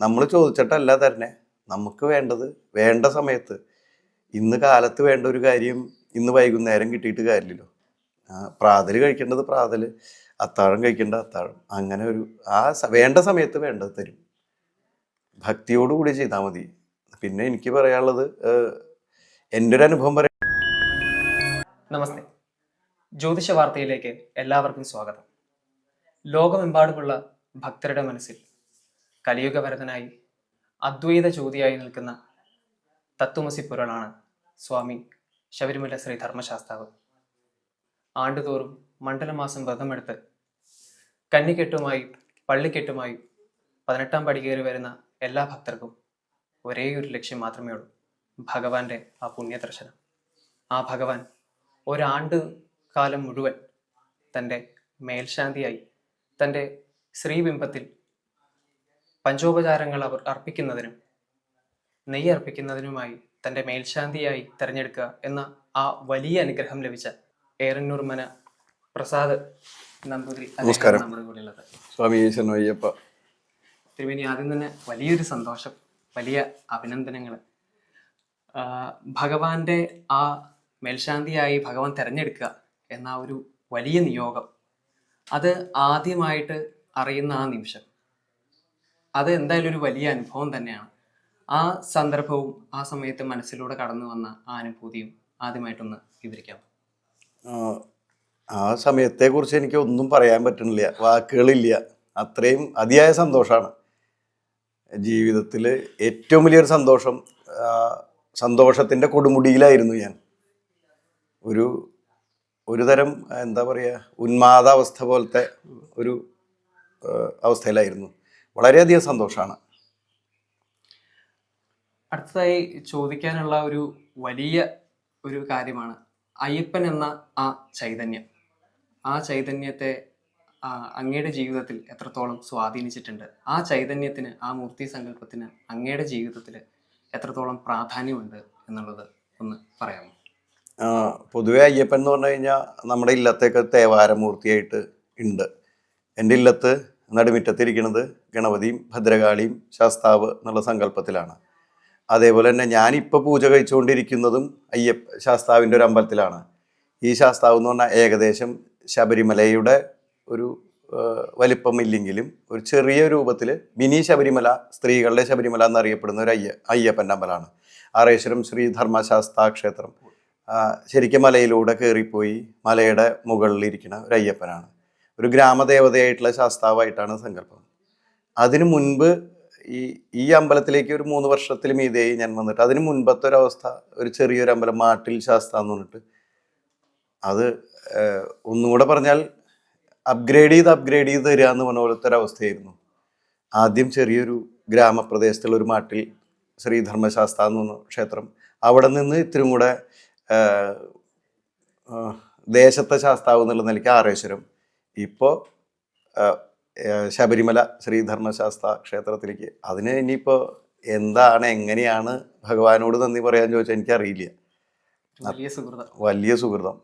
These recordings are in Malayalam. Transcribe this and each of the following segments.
നമ്മൾ ചോദിച്ചിട്ടല്ല തരണേ. നമുക്ക് വേണ്ടത് വേണ്ട സമയത്ത്. ഇന്ന് കാലത്ത് വേണ്ട ഒരു കാര്യം ഇന്ന് വൈകുന്നേരം കിട്ടിയിട്ട് കാര്യമില്ലല്ലോ. ആ, പ്രാതൽ കഴിക്കേണ്ടത് പ്രാതൽ അത്താഴം കഴിക്കേണ്ട അത്താഴം. അങ്ങനെ ഒരു ആ വേണ്ട സമയത്ത് വേണ്ടത് തരും. ഭക്തിയോടുകൂടി ചെയ്താൽ മതി. പിന്നെ എനിക്ക് പറയാനുള്ളത് എന്റെ ഒരു അനുഭവം പറയാം നമസ്തേ. ജ്യോതിഷ വാർത്തയിലേക്ക് എല്ലാവർക്കും സ്വാഗതം. ലോകമെമ്പാടുമുള്ള ഭക്തരുടെ മനസ്സിൽ കലിയുഗവരതനായി അദ്വൈത ജ്യോതിയായി നിൽക്കുന്ന തത്വമസി പുരളാണ് സ്വാമി ശബരിമല ശ്രീ ധർമ്മശാസ്താവ്. ആണ്ടുതോറും മണ്ഡലമാസം വ്രതമെടുത്ത് കന്നിക്കെട്ടുമായി പള്ളിക്കെട്ടുമായി പതിനെട്ടാം പടി കയറി വരുന്ന എല്ലാ ഭക്തർക്കും ഒരേ ഒരു ലക്ഷ്യം മാത്രമേ ഉള്ളൂ ഭഗവാന്റെ ആ പുണ്യദർശനം. ആ ഭഗവാൻ ഒരാണ്ട് കാലം മുഴുവൻ തന്റെ മേൽശാന്തിയായി തന്റെ ശ്രീബിംബത്തിൽ പഞ്ചോപചാരങ്ങൾ അവർ അർപ്പിക്കുന്നതിനും നെയ്യ് അർപ്പിക്കുന്നതിനുമായി തന്റെ മേൽശാന്തിയായി തിരഞ്ഞെടുക്കുക എന്ന ആ വലിയ അനുഗ്രഹം ലഭിച്ച ഏറന്നൂർ മന പ്രസാദ് നമ്പൂതിരി നമസ്കാരം. നമ്മുടെ കൂടെയുള്ളത് സ്വാമി അയ്യപ്പ. തിരുമേനി ആദ്യം തന്നെ വലിയൊരു സന്തോഷം വലിയ അഭിനന്ദനങ്ങൾ ഭഗവാന്റെ ആ മേൽശാന്തിയായി ഭഗവാൻ തിരഞ്ഞെടുക്കുക എന്ന ഒരു വലിയ നിയോഗം അത് ആദ്യമായിട്ട് അറിയുന്ന ആ നിമിഷം. അത് എന്തായാലും ഒരു വലിയ അനുഭവം തന്നെയാണ്. ആ സന്ദർഭവും ആ സമയത്ത് മനസ്സിലൂടെ കടന്നു വന്ന ആ അനുഭൂതിയും ആദ്യമായിട്ടൊന്ന് വിവരിക്കാം. ആ, സമയത്തെക്കുറിച്ച് എനിക്ക് ഒന്നും പറയാൻ പറ്റുന്നില്ല. വാക്കുകളില്ല. അത്രയും അതിയായ സന്തോഷമാണ്. ജീവിതത്തിൽ ഏറ്റവും വലിയൊരു സന്തോഷം സന്തോഷത്തിന്റെ കൊടുമുടിയിലായിരുന്നു ഞാൻ. ഒരു ഒരു തരം എന്താ പറയുക ഉന്മാദാവസ്ഥ പോലത്തെ ഒരു അവസ്ഥയിലായിരുന്നു. വളരെയധികം സന്തോഷമാണ് അടുത്തതായി ചോദിക്കാനുള്ള ഒരു വലിയ ഒരു കാര്യമാണ്. അയ്യപ്പൻ എന്ന ആ ചൈതന്യം. ആ ചൈതന്യത്തെ അങ്ങയുടെ ജീവിതത്തിൽ എത്രത്തോളം സ്വാധീനിച്ചിട്ടുണ്ട്. ആ ചൈതന്യത്തിന് ആ മൂർത്തി സങ്കല്പത്തിന് അങ്ങയുടെ ജീവിതത്തിൽ എത്രത്തോളം പ്രാധാന്യമുണ്ട് എന്നുള്ളത് ഒന്ന് പറയാമോ? പൊതുവെ അയ്യപ്പൻ എന്ന് പറഞ്ഞു കഴിഞ്ഞാൽ നമ്മുടെ ഇല്ലത്തേക്ക് തേവാരമൂർത്തിയായിട്ട് ഉണ്ട്. എന്റെ ഇല്ലത്ത് നടുമിറ്റത്തിരിക്കുന്നത് ഗണപതിയും ഭദ്രകാളിയും ശാസ്താവ് എന്നുള്ള സങ്കല്പത്തിലാണ്. അതേപോലെ തന്നെ ഞാനിപ്പോൾ പൂജ കഴിച്ചുകൊണ്ടിരിക്കുന്നതും അയ്യപ്പ ശാസ്താവിന്റെ ഒരു അമ്പലത്തിലാണ്. ഈ ശാസ്താവ് എന്ന് പറഞ്ഞാൽ ഏകദേശം ശബരിമലയുടെ ഒരു വലിപ്പമില്ലെങ്കിലും ഒരു ചെറിയ രൂപത്തിൽ മിനി ശബരിമല സ്ത്രീകളുടെ ശബരിമല എന്നറിയപ്പെടുന്ന ഒരു അയ്യ അയ്യപ്പന്റെ അമ്പലമാണ്. ആറേശ്വരം ശ്രീ ധർമ്മശാസ്താ ക്ഷേത്രം. ശരിക്കും മലയിലൂടെ കയറിപ്പോയി മലയുടെ മുകളിലിരിക്കുന്ന ഒരു അയ്യപ്പനാണ്. ഒരു ഗ്രാമദേവതയായിട്ടുള്ള ശാസ്താവായിട്ടാണ് സങ്കല്പം. അതിനു മുൻപ് ഈ ഈ അമ്പലത്തിലേക്ക് ഒരു മൂന്ന് വർഷത്തിൽ മീതിയായി ഞാൻ വന്നിട്ട് അതിന് മുൻപത്തെ ഒരു അവസ്ഥ ഒരു ചെറിയൊരു അമ്പലം മാട്ടിൽ ശാസ്ത എന്ന് പറഞ്ഞിട്ട്. അത് ഒന്നുകൂടെ പറഞ്ഞാൽ അപ്ഗ്രേഡ് ചെയ്ത് അപ്ഗ്രേഡ് ചെയ്ത് തരിക എന്ന് പറഞ്ഞ പോലത്തെ ഒരു അവസ്ഥയായിരുന്നു. ആദ്യം ചെറിയൊരു ഗ്രാമപ്രദേശത്തുള്ള ഒരു മാട്ടിൽ ശ്രീ ധർമ്മശാസ്ത എന്ന് പറഞ്ഞ ക്ഷേത്രം. അവിടെ നിന്ന് ഇത്തിരി കൂടെ ദേശത്തെ ശാസ്താവ് എന്നുള്ള നിലയ്ക്ക് ആറേശ്വരം. ഇപ്പോൾ ശബരിമല ശ്രീധർമ്മശാസ്ത്ര ക്ഷേത്രത്തിലേക്ക് അതിന് ഇനിയിപ്പോൾ എന്താണ് എങ്ങനെയാണ് ഭഗവാനോട് നന്ദി പറയാൻ ചോദിച്ചാൽ എനിക്കറിയില്ല. വലിയ സുഹൃതം. വലിയ സുഹൃതം.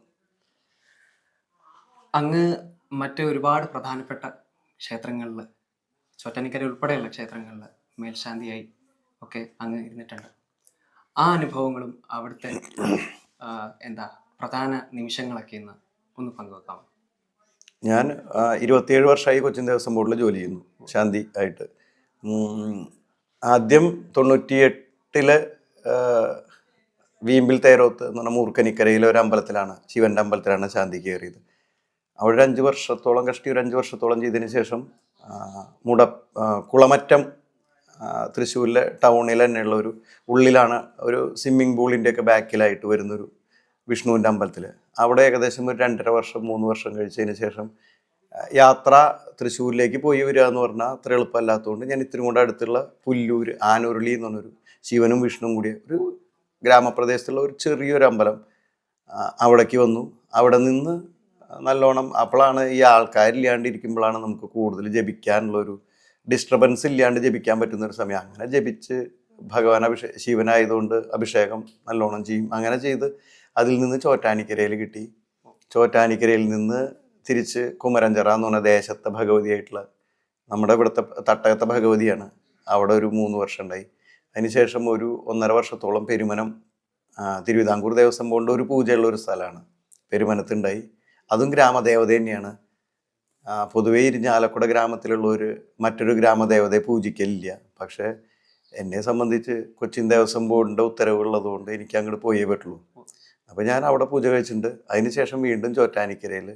അങ്ങ് മറ്റ് ഒരുപാട് പ്രധാനപ്പെട്ട ക്ഷേത്രങ്ങളിൽ ചോറ്റാനിക്കര ഉൾപ്പെടെയുള്ള ക്ഷേത്രങ്ങളിൽ മേൽശാന്തിയായി ഒക്കെ അങ്ങ് ഇരുന്നിട്ടുണ്ട്. ആ അനുഭവങ്ങളും അവിടുത്തെ എന്താ പ്രധാന നിമിഷങ്ങളൊക്കെ ഇന്ന് ഒന്ന് പങ്കുവെക്കാം. ഞാൻ ഇരുപത്തിയേഴ് വർഷമായി കൊച്ചിൻ ദേവസ്വം ബോർഡിൽ ജോലി ചെയ്യുന്നു ശാന്തി ആയിട്ട്. ആദ്യം തൊണ്ണൂറ്റിയെട്ടിൽ വീമ്പിൽ തേരോത്ത് എന്ന് പറഞ്ഞ മൂർക്കനിക്കരയിലെ ഒരു അമ്പലത്തിലാണ് ശിവന്റെ അമ്പലത്തിലാണ് ശാന്തി കയറിയത്. അവിടെ അഞ്ച് വർഷത്തോളം കഷ്ടി ഒരു അഞ്ച് വർഷത്തോളം ചെയ്തതിന് ശേഷം മുട കുളമറ്റം തൃശ്ശൂരിലെ ടൗണിൽ തന്നെയുള്ള ഒരു ഉള്ളിലാണ് ഒരു സ്വിമ്മിംഗ് പൂളിന്റെയൊക്കെ ബാക്കിലായിട്ട് വരുന്നൊരു വിഷ്ണുവിന്റെ അമ്പലത്തിൽ അവിടെ ഏകദേശം ഒരു രണ്ടര വർഷം മൂന്ന് വർഷം കഴിച്ചതിന് ശേഷം യാത്ര തൃശ്ശൂരിലേക്ക് പോയി വരിക എന്ന് പറഞ്ഞാൽ അത്ര എളുപ്പമല്ലാത്തതുകൊണ്ട് ഞാൻ ഇത്തിരി കൂടെ അടുത്തുള്ള പുല്ലൂർ ആനുരുളി എന്ന് പറഞ്ഞൊരു ശിവനും വിഷ്ണുവും കൂടിയ ഒരു ഗ്രാമപ്രദേശത്തുള്ള ഒരു ചെറിയൊരു അമ്പലം അവിടേക്ക് വന്നു. അവിടെ നിന്ന് നല്ലോണം അപ്പോഴാണ് ഈ ആൾക്കാരില്ലാണ്ടിരിക്കുമ്പോഴാണ് നമുക്ക് കൂടുതൽ ജപിക്കാനുള്ള ഒരു ഡിസ്റ്റർബൻസ് ഇല്ലാണ്ട് ജപിക്കാൻ പറ്റുന്ന ഒരു സമയം. അങ്ങനെ ജപിച്ച് ഭഗവാൻ അഭിഷേ ശിവനായതുകൊണ്ട് അഭിഷേകം നല്ലോണം ചെയ്യും. അങ്ങനെ ചെയ്ത് അതിൽ നിന്ന് ചോറ്റാനിക്കരയിൽ കിട്ടി. ചോറ്റാനിക്കരയിൽ നിന്ന് തിരിച്ച് കുമരഞ്ചറ എന്ന് പറഞ്ഞ ദേശത്തെ ഭഗവതിയായിട്ടുള്ള നമ്മുടെ ഇവിടുത്തെ തട്ടകത്തെ ഭഗവതിയാണ്. അവിടെ ഒരു മൂന്ന് വർഷം ഉണ്ടായി. അതിനുശേഷം ഒരു ഒന്നര വർഷത്തോളം പെരുമനം തിരുവിതാംകൂർ ദേവസ്വം ബോർഡിന്റെ ഒരു പൂജയുള്ള ഒരു സ്ഥലമാണ്. പെരുമനത്തുണ്ടായി അതും ഗ്രാമദേവത തന്നെയാണ്. പൊതുവേ ഇരിഞ്ഞാലക്കുട ഗ്രാമത്തിലുള്ള ഒരു മറ്റൊരു ഗ്രാമദേവതയെ പൂജിക്കലില്ല. പക്ഷേ എന്നെ സംബന്ധിച്ച് കൊച്ചിൻ ദേവസ്വം ബോർഡിന്റെ ഉത്തരവുള്ളതുകൊണ്ട് എനിക്ക് അങ്ങോട്ട് പോയേ പറ്റുള്ളൂ. അപ്പോൾ ഞാൻ അവിടെ പൂജ കഴിച്ചിട്ടുണ്ട്. അതിനുശേഷം വീണ്ടും ചോറ്റാനിക്കരയിൽ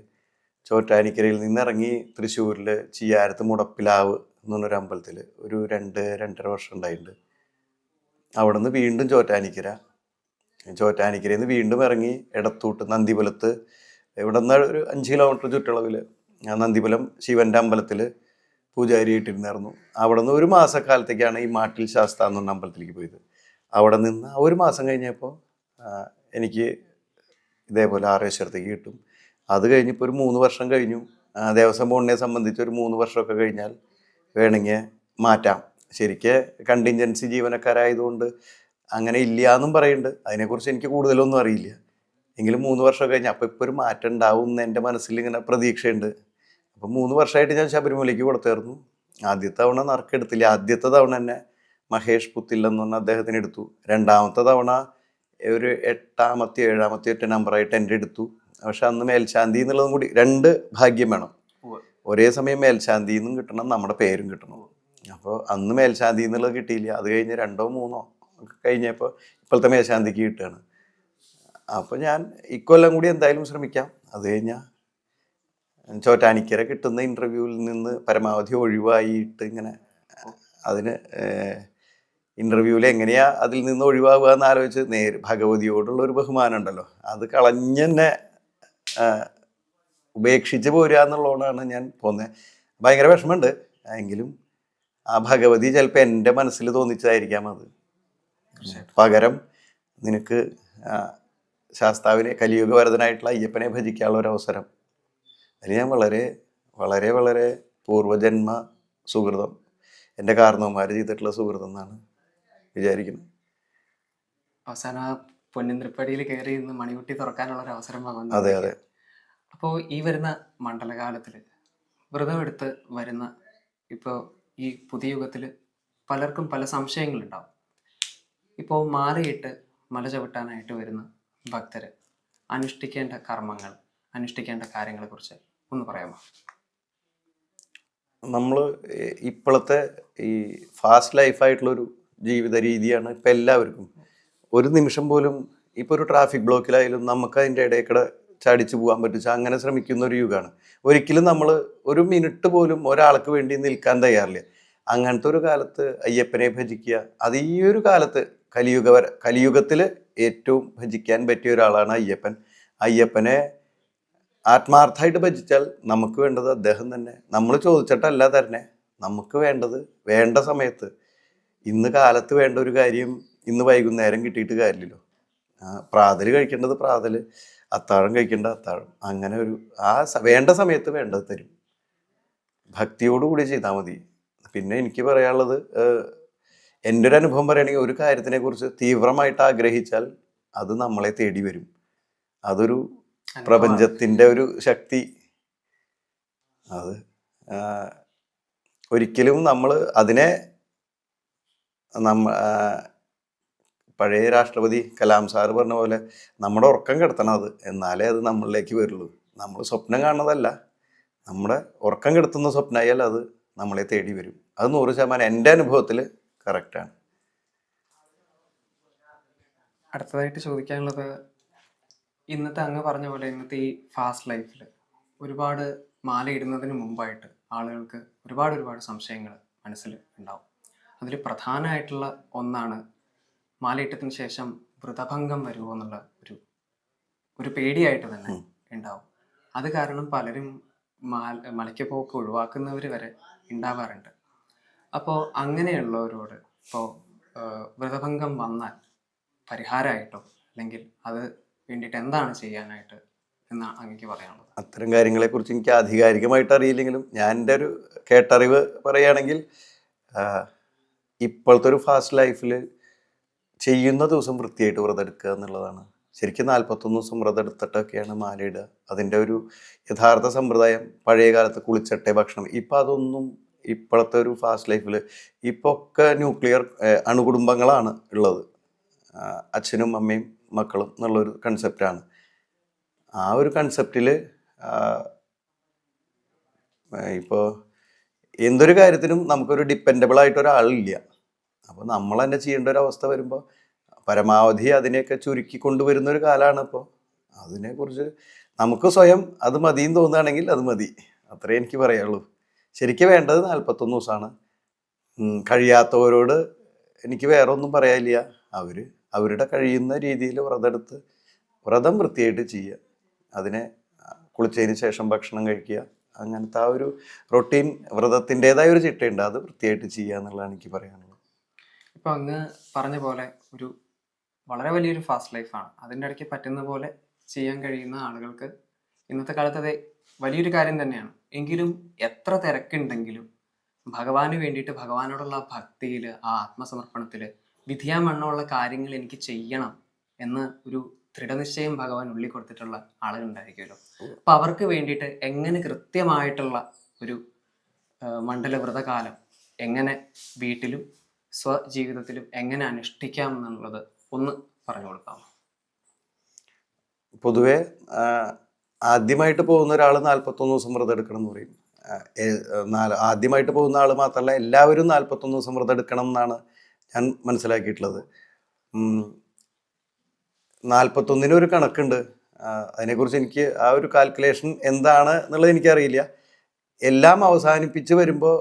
ചോറ്റാനിക്കരയിൽ നിന്നിറങ്ങി തൃശ്ശൂരിൽ ചിയാരത്ത് മുടപ്പിലാവ് എന്ന് പറഞ്ഞൊരു അമ്പലത്തിൽ ഒരു രണ്ട് രണ്ടര വർഷം ഉണ്ടായിട്ടുണ്ട്. അവിടെ നിന്ന് വീണ്ടും ചോറ്റാനിക്കര. ചോറ്റാനിക്കരയിൽ നിന്ന് വീണ്ടും ഇറങ്ങി ഇടത്തൂട്ട് നന്ദിപുലത്ത് ഇവിടെ നിന്ന് ഒരു അഞ്ച് കിലോമീറ്റർ ചുറ്റളവിൽ ഞാൻ നന്ദിപുലം ശിവന്റെ അമ്പലത്തിൽ പൂജാരിയായിട്ടിരുന്നായിരുന്നു അവിടെ നിന്ന് ഒരു മാസക്കാലത്തേക്കാണ് ഈ മാട്ടിൽ ശാസ്ത എന്ന് പറഞ്ഞ അമ്പലത്തിലേക്ക് പോയത്. അവിടെ നിന്ന് ഒരു മാസം കഴിഞ്ഞപ്പോൾ എനിക്ക് ഇതേപോലെ ആറേശ്വരത്തേക്ക് കിട്ടും. അത് കഴിഞ്ഞിപ്പോൾ ഒരു മൂന്ന് വർഷം കഴിഞ്ഞു. ദേവസ്വം ബോർഡിനെ സംബന്ധിച്ച് ഒരു മൂന്ന് വർഷമൊക്കെ കഴിഞ്ഞാൽ വേണമെങ്കിൽ മാറ്റാം. ശരിക്ക് കണ്ടിൻജൻസി ജീവനക്കാരായതുകൊണ്ട് അങ്ങനെ ഇല്ല എന്നും പറയുന്നുണ്ട് അതിനെക്കുറിച്ച് എനിക്ക് കൂടുതലൊന്നും അറിയില്ല. എങ്കിലും മൂന്ന് വർഷം കഴിഞ്ഞ് അപ്പോൾ ഇപ്പോൾ ഒരു മാറ്റം ഉണ്ടാവും എന്ന് എന്റെ മനസ്സിൽ ഇങ്ങനെ പ്രതീക്ഷയുണ്ട്. അപ്പം മൂന്ന് വർഷമായിട്ട് ഞാൻ ശബരിമലയ്ക്ക് കൊടുത്തായിരുന്നു ആദ്യത്തെ തവണ നറുക്കെടുത്തില്ല. ആദ്യത്തെ തവണ തന്നെ മഹേഷ് പുത്തില്ലെന്ന് എന്ന് പറഞ്ഞ അദ്ദേഹത്തിന് എടുത്തു. രണ്ടാമത്തെ തവണ ഒരു എട്ടാമത്തെ ഏഴാമത്തെ ഒറ്റ നമ്പറായിട്ട് എന്റെ എടുത്തു പക്ഷെ അന്ന് മേൽശാന്തി എന്നുള്ളതും കൂടി രണ്ട് ഭാഗ്യം വേണം. ഒരേ സമയം മേൽശാന്തി എന്നും കിട്ടണം നമ്മുടെ പേരും കിട്ടണം. അപ്പോൾ അന്ന് മേൽശാന്തി എന്നുള്ളത് കിട്ടിയില്ല. അത് കഴിഞ്ഞ് രണ്ടോ മൂന്നോ കഴിഞ്ഞപ്പോൾ ഇപ്പോഴത്തെ മേൽശാന്തിക്ക് കിട്ടുകയാണ്. അപ്പോൾ ഞാൻ ഇക്കൊല്ലം കൂടി എന്തായാലും ശ്രമിക്കാം. അത് കഴിഞ്ഞാൽ ചോറ്റാനിക്കര കിട്ടുന്ന ഇന്റർവ്യൂവിൽ നിന്ന് പരമാവധി ഒഴിവായിട്ട് ഇങ്ങനെ അതിന് ഇന്റർവ്യൂവിൽ എങ്ങനെയാണ് അതിൽ നിന്ന് ഒഴിവാകുക എന്ന് ആലോചിച്ച് നേര് ഭഗവതിയോടുള്ള ഒരു ബഹുമാനം ഉണ്ടല്ലോ. അത് കളഞ്ഞെന്നെ ഉപേക്ഷിച്ച് പോരുക എന്നുള്ളതുകൊണ്ടാണ് ഞാൻ പോകുന്നത് ഭയങ്കര വിഷമമുണ്ട്. എങ്കിലും ആ ഭഗവതി ചിലപ്പോൾ എന്റെ മനസ്സിൽ തോന്നിച്ചതായിരിക്കാം അത്. പകരം നിനക്ക് ശാസ്താവിനെ കലിയുഗ വരതനായിട്ടുള്ള അയ്യപ്പനെ ഭജിക്കാനുള്ള ഒരു അവസരം. അതിന് ഞാൻ വളരെ വളരെ വളരെ പൂർവജന്മ സുഹൃതം. എന്റെ കാരണവന്മാർ ചെയ്തിട്ടുള്ള സുഹൃതം എന്നാണ് വിചാരിക്കുന്നത് അവസാനം ആ പൊന്നിൻ തൃപ്പടിയിൽ കയറി ഇന്ന് മണികുട്ടി തുറക്കാനുള്ള ഒരു അവസരം വന്നു അതെ അതെ. അപ്പോൾ ഈ വരുന്ന മണ്ഡലകാലത്തിൽ വ്രതമെടുത്ത് വരുന്ന ഇപ്പോൾ ഈ പുതിയ യുഗത്തിൽ പലർക്കും പല സംശയങ്ങളുണ്ടാവും. ഇപ്പോൾ മാലയിട്ട് മല ചവിട്ടാനായിട്ട് വരുന്ന ഭക്തർ അനുഷ്ഠിക്കേണ്ട കർമ്മങ്ങൾ അനുഷ്ഠിക്കേണ്ട കാര്യങ്ങളെക്കുറിച്ച് ഒന്ന് പറയാമോ? നമ്മൾ ഇപ്പോഴത്തെ ഈ ഫാസ്റ്റ് ലൈഫായിട്ടുള്ളൊരു ജീവിത രീതിയാണ് ഇപ്പം എല്ലാവർക്കും. ഒരു നിമിഷം പോലും ഇപ്പോൾ ഒരു ട്രാഫിക് ബ്ലോക്കിലായാലും നമുക്ക് അതിന്റെ ഇടയിൽ കൂടെ ചാടിച്ചു പോകാൻ പറ്റും. അങ്ങനെ ശ്രമിക്കുന്ന ഒരു യുഗമാണ് ഒരിക്കലും നമ്മൾ ഒരു മിനിറ്റ് പോലും ഒരാൾക്ക് വേണ്ടി നിൽക്കാൻ തയ്യാറില്ല. അങ്ങനത്തെ ഒരു കാലത്ത് അയ്യപ്പനെ ഭജിക്കുക അത് ഈ ഒരു കാലത്ത് കലിയുഗ കലിയുഗത്തിൽ ഏറ്റവും ഭജിക്കാൻ പറ്റിയ ഒരാളാണ് അയ്യപ്പൻ. അയ്യപ്പനെ ആത്മാർത്ഥമായിട്ട് ഭജിച്ചാൽ നമുക്ക് വേണ്ടത് അദ്ദേഹം തന്നെ. നമ്മൾ ചോദിച്ചിട്ടല്ല തന്നെ നമുക്ക് വേണ്ടത് വേണ്ട സമയത്ത് ഇന്ന് കാലത്ത് വേണ്ട ഒരു കാര്യം ഇന്ന് വൈകുന്നേരം കിട്ടിയിട്ട് കാര്യമില്ലല്ലോ. ആ, പ്രാതൽ കഴിക്കേണ്ടത് പ്രാതൽ അത്താഴം കഴിക്കേണ്ട അത്താഴം അങ്ങനെ ഒരു ആ വേണ്ട സമയത്ത് വേണ്ടത് തരും. ഭക്തിയോടുകൂടി ചെയ്താൽ മതി. പിന്നെ എനിക്ക് പറയാനുള്ളത് എന്റെ ഒരു അനുഭവം പറയുകയാണെങ്കിൽ ഒരു കാര്യത്തിനെ കുറിച്ച് തീവ്രമായിട്ട് ആഗ്രഹിച്ചാൽ അത് നമ്മളെ തേടി വരും. അതൊരു പ്രപഞ്ചത്തിന്റെ ഒരു ശക്തി. അത് ഒരിക്കലും നമ്മൾ അതിനെ നമ്മ പഴയ രാഷ്ട്രപതി കലാം സാറ് പറഞ്ഞ പോലെ നമ്മുടെ ഉറക്കം കിടത്തണം അത്. എന്നാലേ അത് നമ്മളിലേക്ക് വരുള്ളൂ. നമ്മൾ സ്വപ്നം കാണുന്നതല്ല. നമ്മുടെ ഉറക്കം കെടുത്തുന്ന സ്വപ്നമായാൽ അത് നമ്മളെ തേടി വരും. അത് നൂറ് ശതമാനം എന്റെ അനുഭവത്തിൽ കറക്റ്റാണ് അടുത്തതായിട്ട് ചോദിക്കാനുള്ളത് ഇന്നത്തെ അങ്ങ് പറഞ്ഞ പോലെ ഇന്നത്തെ ഈ ഫാസ്റ്റ് ലൈഫിൽ ഒരുപാട് മാല ഇടുന്നതിന് മുമ്പായിട്ട് ആളുകൾക്ക് ഒരുപാട് ഒരുപാട് സംശയങ്ങൾ മനസ്സിൽ ഉണ്ടാവും. അതിൽ പ്രധാനമായിട്ടുള്ള ഒന്നാണ് മാലയിട്ടത്തിന് ശേഷം വ്രതഭംഗം വരുമോ എന്നുള്ള ഒരു ഒരു പേടിയായിട്ട് തന്നെ ഉണ്ടാവും. അത് കാരണം പലരും മാല മലയ്ക്ക് പോക്ക് ഒഴിവാക്കുന്നവർ വരെ ഉണ്ടാവാറുണ്ട്. അപ്പോൾ അങ്ങനെയുള്ളവരോട് ഇപ്പോൾ വ്രതഭംഗം വന്നാൽ പരിഹാരമായിട്ടോ അല്ലെങ്കിൽ അത് വേണ്ടിയിട്ട് എന്താണ് ചെയ്യാനായിട്ട് എന്നാണ് അങ്ങേക്ക് പറയാനുള്ളത്? അത്തരം കാര്യങ്ങളെക്കുറിച്ച് എനിക്ക് ആധികാരികമായിട്ട് അറിയില്ലെങ്കിലും ഞാൻ എന്റെ ഒരു കേട്ടറിവ് പറയുകയാണെങ്കിൽ ഇപ്പോഴത്തെ ഒരു ഫാസ്റ്റ് ലൈഫിൽ ചെയ്യുന്ന ദിവസം വൃത്തിയായിട്ട് വ്രതം എടുക്കുക എന്നുള്ളതാണ്. ശരിക്കും നാൽപ്പത്തൊന്ന് ദിവസം വ്രതം എടുത്തിട്ടൊക്കെയാണ് മാലയിടുക അതിന്റെ ഒരു യഥാർത്ഥ സമ്പ്രദായം പഴയ കാലത്ത് കുളിച്ചട്ടെ ഭക്ഷണം. ഇപ്പം അതൊന്നും ഇപ്പോഴത്തെ ഒരു ഫാസ്റ്റ് ലൈഫിൽ ഇപ്പോൾ ഒക്കെ ന്യൂക്ലിയർ അണുകുടുംബങ്ങളാണ് ഉള്ളത്. അച്ഛനും അമ്മയും മക്കളും എന്നുള്ളൊരു കൺസെപ്റ്റാണ് ആ ഒരു കൺസെപ്റ്റിൽ ഇപ്പോൾ എന്തൊരു കാര്യത്തിനും നമുക്കൊരു ഡിപ്പെൻഡബിൾ ആയിട്ട് ഒരാളില്ല. അപ്പോൾ നമ്മൾ തന്നെ ചെയ്യേണ്ട ഒരു അവസ്ഥ വരുമ്പോൾ പരമാവധി അതിനെയൊക്കെ ചുരുക്കി കൊണ്ടുവരുന്ന ഒരു കാലമാണ് ഇപ്പോൾ അതിനെക്കുറിച്ച് നമുക്ക് സ്വയം അത് മതിയെന്ന് തോന്നുകയാണെങ്കിൽ അത് മതി. അത്രേ എനിക്ക് പറയുള്ളൂ ശരിക്കും വേണ്ടത് നാൽപ്പത്തൊന്ന് ദിവസമാണ്. കഴിയാത്തവരോട് എനിക്ക് വേറെ ഒന്നും പറയാനില്ല. അവർ അവരുടെ കഴിയുന്ന രീതിയിൽ വ്രതമെടുത്ത് വ്രതം വൃത്തിയായിട്ട് ചെയ്യുക. അതിനെ കുളിച്ചതിന് ശേഷം ഭക്ഷണം കഴിക്കുക. അങ്ങനത്തെ ആ ഒരു റൊട്ടീൻ വ്രതത്തിന്റെതായ ഒരു ചിട്ടയുണ്ട്. അത് വൃത്തിയായിട്ട് ചെയ്യുക എന്നുള്ളതാണ് എനിക്ക് പറയാനുള്ളത്. ഇപ്പൊ അങ്ങ് പറഞ്ഞ പോലെ ഒരു വളരെ വലിയൊരു ഫാസ്റ്റ് ലൈഫാണ് അതിന്റെ ഇടയ്ക്ക് പറ്റുന്ന പോലെ ചെയ്യാൻ കഴിയുന്ന ആളുകൾക്ക് ഇന്നത്തെ കാലത്ത് അത് വലിയൊരു കാര്യം തന്നെയാണ്. എങ്കിലും എത്ര തിരക്കുണ്ടെങ്കിലും ഭഗവാന് വേണ്ടിയിട്ട് ഭഗവാനോടുള്ള ഭക്തിയിൽ ആ ആത്മസമർപ്പണത്തിൽ വിധിയാമണ്ണമുള്ള കാര്യങ്ങൾ എനിക്ക് ചെയ്യണം എന്ന് ഒരു ദൃഢനിശ്ചയം ഭഗവാൻ ഉള്ളി കൊടുത്തിട്ടുള്ള ആളുകളുണ്ടായിരിക്കുമല്ലോ. അപ്പൊ അവർക്ക് വേണ്ടിയിട്ട് എങ്ങനെ കൃത്യമായിട്ടുള്ള ഒരു മണ്ഡലവ്രതകാലം മണ്ഡല വ്രതകാലം എങ്ങനെ വീട്ടിലും സ്വജീവിതത്തിലും എങ്ങനെ അനുഷ്ഠിക്കാം എന്നുള്ളത് ഒന്ന് പറഞ്ഞു കൊടുക്കാം. പൊതുവെ ആദ്യമായിട്ട് പോകുന്ന ഒരാൾ നാൽപ്പത്തൊന്ന് ദിവസം വ്രതം എടുക്കണം എന്ന് പറയും. ആദ്യമായിട്ട് പോകുന്ന ആൾ മാത്രമല്ല എല്ലാവരും നാൽപ്പത്തൊന്ന് ദിവസം വ്രതം എടുക്കണം എന്നാണ് ഞാൻ മനസ്സിലാക്കിയിട്ടുള്ളത്. നാൽപ്പത്തൊന്നിന് ഒരു കണക്കുണ്ട്. അതിനെക്കുറിച്ച് എനിക്ക് ആ ഒരു കാൽക്കുലേഷൻ എന്താണ് എന്നുള്ളത് എനിക്കറിയില്ല. എല്ലാം അവസാനിപ്പിച്ച് വരുമ്പോൾ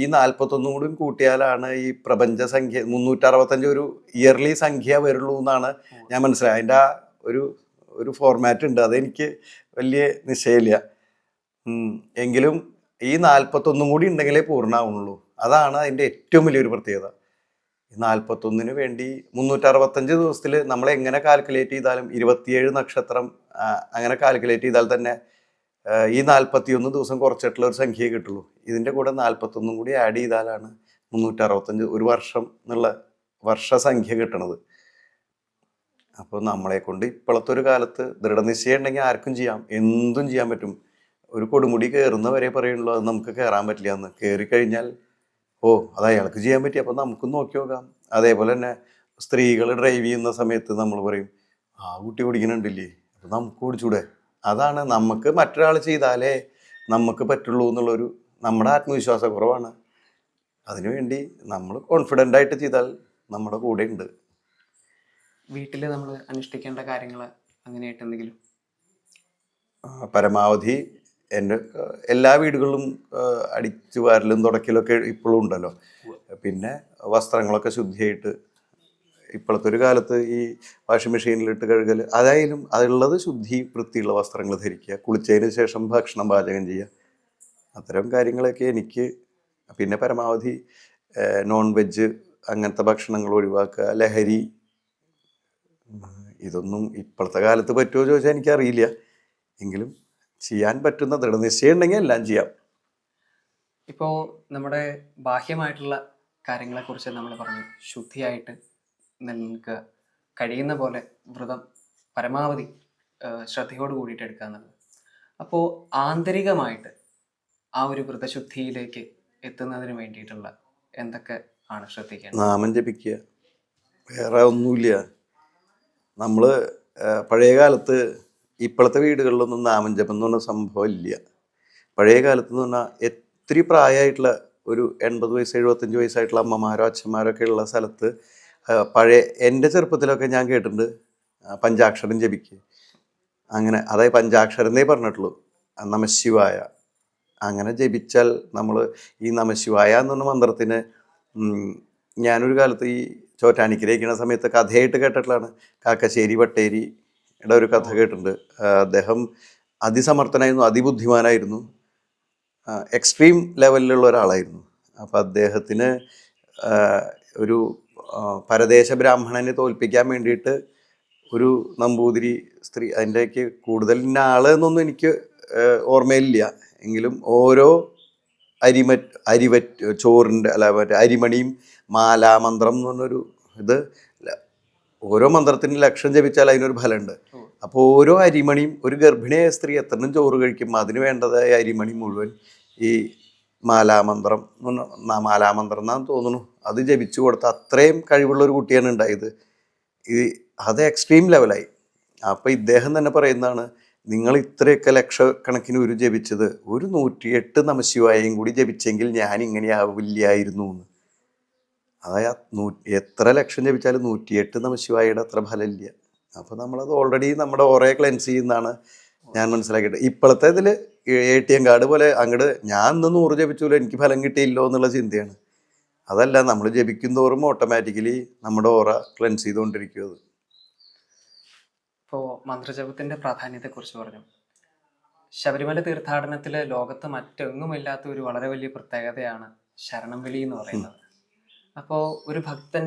ഈ നാൽപ്പത്തൊന്നും കൂടി കൂട്ടിയാലാണ് ഈ പ്രപഞ്ച സംഖ്യ മുന്നൂറ്ററുപത്തഞ്ച് ഒരു ഇയർലി സംഖ്യ വരുള്ളൂ എന്നാണ് ഞാൻ മനസ്സിലായത്. അതിന്റെ ആ ഒരു ഒരു ഫോർമാറ്റ് ഉണ്ട്. അതെനിക്ക് വലിയ നിശ്ചയമില്ല. എങ്കിലും ഈ നാൽപ്പത്തൊന്നും കൂടി ഉണ്ടെങ്കിലേ പൂർണമാവുള്ളൂ അതാണ് അതിന്റെ ഏറ്റവും വലിയൊരു പ്രത്യേകത. നാൽപ്പത്തൊന്നിന് വേണ്ടി മുന്നൂറ്ററുപത്തഞ്ച് ദിവസത്തിൽ നമ്മൾ എങ്ങനെ കാൽക്കുലേറ്റ് ചെയ്താലും ഇരുപത്തിയേഴ് നക്ഷത്രം അങ്ങനെ കാൽക്കുലേറ്റ് ചെയ്താൽ തന്നെ ഈ നാൽപ്പത്തിയൊന്ന് ദിവസം കുറച്ചിട്ടുള്ള ഒരു സംഖ്യയെ കിട്ടുള്ളൂ. ഇതിന്റെ കൂടെ നാൽപ്പത്തൊന്നും കൂടി ആഡ് ചെയ്താലാണ് മുന്നൂറ്ററുപത്തഞ്ച് ഒരു വർഷം എന്നുള്ള വർഷസംഖ്യ കിട്ടണത്. അപ്പോൾ നമ്മളെ കൊണ്ട് ഇപ്പോഴത്തെ ഒരു കാലത്ത് ദൃഢനിശ്ചയം ഉണ്ടെങ്കിൽ ആർക്കും ചെയ്യാം എന്തും ചെയ്യാൻ പറ്റും. ഒരു കൊടുമുടി കയറുന്നവരെ പറയുള്ളൂ അത് നമുക്ക് കയറാൻ പറ്റില്ല എന്ന്. കയറി കഴിഞ്ഞാൽ ഓ അത് അയാൾക്ക് ചെയ്യാൻ പറ്റി. അപ്പം നമുക്കും നോക്കി നോക്കാം. അതേപോലെ തന്നെ സ്ത്രീകൾ ഡ്രൈവ് ചെയ്യുന്ന സമയത്ത് നമ്മൾ പറയും ആ കുട്ടി ഓടിക്കണുണ്ടല്ലേ അപ്പം നമുക്ക് ഓടിച്ചൂടെ? അതാണ് നമുക്ക് മറ്റൊരാൾ ചെയ്താലേ നമുക്ക് പറ്റുള്ളൂ എന്നുള്ളൊരു നമ്മുടെ ആത്മവിശ്വാസ കുറവാണ് അതിനുവേണ്ടി നമ്മൾ കോൺഫിഡന്റ് ആയിട്ട് ചെയ്താൽ നമ്മുടെ കൂടെ ഉണ്ട്. വീട്ടിൽ നമ്മൾ അനുഷ്ഠിക്കേണ്ട കാര്യങ്ങൾ അങ്ങനെയായിട്ട് എന്തെങ്കിലും? പരമാവധി എന്റെ എല്ലാ വീടുകളിലും അടിച്ചു വാരലും തുടക്കലൊക്കെ ഇപ്പോഴും ഉണ്ടല്ലോ. പിന്നെ വസ്ത്രങ്ങളൊക്കെ ശുദ്ധിയായിട്ട് ഇപ്പോഴത്തെ ഒരു കാലത്ത് ഈ വാഷിംഗ് മെഷീനിലിട്ട് കഴുകൽ അതായാലും അതുള്ളത് ശുദ്ധി വൃത്തിയുള്ള വസ്ത്രങ്ങൾ ധരിക്കുക കുളിച്ചതിന് ശേഷം ഭക്ഷണം പാചകം ചെയ്യുക. അത്തരം കാര്യങ്ങളൊക്കെ എനിക്ക് പിന്നെ പരമാവധി നോൺ വെജ് അങ്ങനത്തെ ഭക്ഷണങ്ങൾ ഒഴിവാക്കുക ലഹരി ഇതൊന്നും ഇപ്പോഴത്തെ കാലത്ത് പറ്റുമോ ചോദിച്ചാൽ എനിക്കറിയില്ല. എങ്കിലും ചെയ്യാൻ പറ്റുന്ന ദൃഢനിശ്ചയം ഉണ്ടെങ്കിൽ എല്ലാം ചെയ്യാം. ഇപ്പോൾ നമ്മുടെ ബാഹ്യമായിട്ടുള്ള കാര്യങ്ങളെക്കുറിച്ച് നമ്മൾ പറഞ്ഞു. ശുദ്ധിയായിട്ട് നിൽക്കുക കഴിയുന്ന പോലെ വ്രതം പരമാവധി ശ്രദ്ധയോട് കൂടിയിട്ട് എടുക്കുക എന്നുള്ളത്. അപ്പോൾ ആന്തരികമായിട്ട് ആ ഒരു വ്രതശുദ്ധിയിലേക്ക് എത്തുന്നതിന് വേണ്ടിയിട്ടുള്ള എന്തൊക്കെ ആണ് ശ്രദ്ധിക്കേണ്ടത്? നാമം ജപിക്കുക. വേറെ ഒന്നുമില്ല. നമ്മൾ പഴയ കാലത്ത് ഇപ്പോഴത്തെ വീടുകളിലൊന്നും നാമം ജപം എന്ന് പറഞ്ഞ സംഭവം ഇല്ല. പഴയ കാലത്ത് എന്ന് പറഞ്ഞാൽ എത്തിരി പ്രായമായിട്ടുള്ള ഒരു എൺപത് വയസ്സ് എഴുപത്തഞ്ച് വയസ്സായിട്ടുള്ള അമ്മമാരോ അച്ഛന്മാരോ ഒക്കെ ഉള്ള സ്ഥലത്ത് പഴയ എന്റെ ചെറുപ്പത്തിലൊക്കെ ഞാൻ കേട്ടിട്ടുണ്ട് പഞ്ചാക്ഷരം ജപിക്കുക അങ്ങനെ അതായത് പഞ്ചാക്ഷരം എന്നേ പറഞ്ഞിട്ടുള്ളൂ. നമശിവായ അങ്ങനെ ജപിച്ചാൽ നമ്മൾ ഈ നമശിവായ എന്ന് പറഞ്ഞ മന്ത്രത്തിന് ഞാനൊരു കാലത്ത് ഈ ചോറ്റാനിക്കരയിക്കുന്ന സമയത്ത് കഥയായിട്ട് കേട്ടിട്ടുള്ളതാണ്. കാക്കശ്ശേരി വട്ടേരിയുടെ ഒരു കഥ കേട്ടിട്ടുണ്ട്. അദ്ദേഹം അതിസമർത്ഥനായിരുന്നു അതിബുദ്ധിമാനായിരുന്നു. എക്സ്ട്രീം ലെവലിലുള്ള ഒരാളായിരുന്നു. അപ്പോൾ അദ്ദേഹത്തിന് ഒരു പരദേശ ബ്രാഹ്മണനെ തോൽപ്പിക്കാൻ വേണ്ടിയിട്ട് ഒരു നമ്പൂതിരി സ്ത്രീ അതിന്റെയൊക്കെ കൂടുതൽ ആളെന്നൊന്നും എനിക്ക് ഓർമ്മയില്ല. എങ്കിലും ഓരോ അരിമ അരിവറ്റ് ചോറിന്റെ അല്ല മറ്റേ അരിമണിയും മാലാമന്ത്രം എന്ന് പറഞ്ഞൊരു ഇത് ഓരോ മന്ത്രത്തിന് ലക്ഷം ജപിച്ചാൽ അതിനൊരു ഫലമുണ്ട്. അപ്പോൾ ഓരോ അരിമണിയും ഒരു ഗർഭിണിയായ സ്ത്രീ എത്രണ്ണം ചോറ് കഴിക്കും അതിന് വേണ്ടതായ അരിമണി മുഴുവൻ ഈ മാലാമന്ത്രം മാലാമന്ത്രം എന്നാന്ന് തോന്നുന്നു അത് ജപിച്ചു കൊടുത്ത അത്രയും കഴിവുള്ള ഒരു കുട്ടിയാണ് ഉണ്ടായത്. ഈ അത് എക്സ്ട്രീം ലെവലായി അപ്പോൾ ഇദ്ദേഹം തന്നെ പറയുന്നതാണ് നിങ്ങൾ ഇത്രയൊക്കെ ലക്ഷക്കണക്കിന് ഒരു ജപിച്ചത് ഒരു നൂറ്റിയെട്ട് നമശിവായും കൂടി ജപിച്ചെങ്കിൽ ഞാൻ ഇങ്ങനെ ആവില്ലായിരുന്നു എന്ന്. അതായത് നൂ എത്ര ലക്ഷം ജപിച്ചാലും നൂറ്റിയെട്ട് നമശിവായുടെ അത്ര ഫലമില്ല. അപ്പോൾ നമ്മളത് ഓൾറെഡി നമ്മുടെ ഓറേ ക്ലെൻസ് ചെയ്യുന്നതാണ് ഞാൻ മനസ്സിലാക്കിയിട്ട്. ഇപ്പോഴത്തെ ഇതിൽ എ ടി എം കാർഡ് പോലെ അങ്ങോട്ട് ഞാൻ ഇന്ന് നൂറ് ജപിച്ചല്ലോ എനിക്ക് ഫലം കിട്ടിയില്ലോ എന്നുള്ള ചിന്തയാണ്. അതല്ല നമ്മൾ ജപിക്കും ഓട്ടോമാറ്റിക്കലി നമ്മുടെ ഓറ ക്ലെൻസ് ചെയ്തുകൊണ്ടിരിക്കും അത്. ഇപ്പോൾ മന്ത്രജപത്തിന്റെ പ്രാധാന്യത്തെക്കുറിച്ച് പറഞ്ഞു. ശബരിമല തീർത്ഥാടനത്തിൽ ലോകത്ത് മറ്റെങ്ങുമില്ലാത്ത ഒരു വളരെ വലിയ പ്രത്യേകതയാണ് ശരണം വിളി എന്ന് പറയുന്നത്. അപ്പോൾ ഒരു ഭക്തൻ